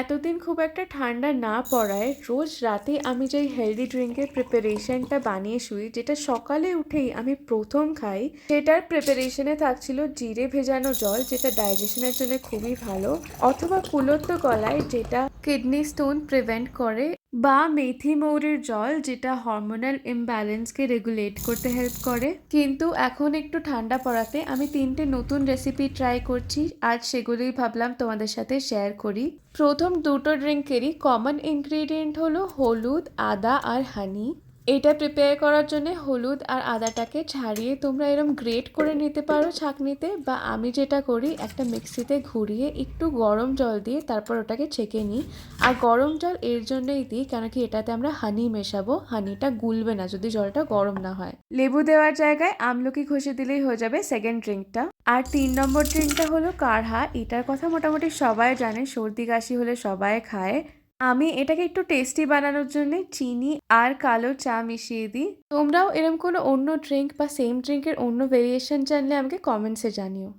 এতদিন খুব একটা ঠান্ডা না পড়ায় রোজ রাতে আমি যেই হেলদি ড্রিঙ্কের প্রিপারেশনটা বানিয়ে শুই, যেটা সকালে উঠেই আমি প্রথম খাই, সেটার প্রিপারেশনে থাকছিল জিরে ভেজানো জল, যেটা ডাইজেশনের জন্য খুবই ভালো, অথবা কুলত্ব কলায় যেটা কিডনি স্টোন প্রিভেন্ট করে। বা মেথি মৌরির জল যেটা হরমোনাল ইমব্যালেন্সকে রেগুলেট করতে হেল্প করে। কিন্তু এখন একটু ঠান্ডা পড়াতে আমি তিনটে নতুন রেসিপি ট্রাই করছি। আজ সেগুলোই ভাবলাম তোমাদের সাথে শেয়ার করি। প্রথম দুটো ড্রিঙ্কেরই কমন ইনগ্রিডিয়েন্ট হলো হলুদ, আদা আর হানি এটা প্রিপেয়ার করার জন্য হলুদ আর আদাটাকে ছাড়িয়ে তোমরা এরম গ্রেট করে নিতে পারো ছাঁকনিতে বা আমি যেটা করি, একটা মিক্সিতে ঘুরিয়ে একটু গরম জল দিয়ে তারপর ওটাকে ছেঁকে নিই। আর গরম জল এর জন্যই দিই, কেন কি এটাতে আমরা হানি মেশাবো হানিটা গুলবে না যদি জলটা গরম না হয়। লেবু দেওয়ার জায়গায় আমলকি ঘষে দিলেই হয়ে যাবে সেকেন্ড ড্রিঙ্কটা আর তিন নম্বর ড্রিঙ্কটা হলো কাঢ়া, এটার কথা মোটামুটি সবাই জানে, সর্দি কাশি হলে সবাই খায়। আমি এটাকে একটু টেস্টি বানানোর জন্য চিনি আর কালো চা মিশিয়ে দিই। তোমরাও এরকম কোনো অন্য ড্রিঙ্ক বা সেম ড্রিঙ্কের অন্য ভেরিয়েশন জানলে আমাকে কমেন্টসে জানিও।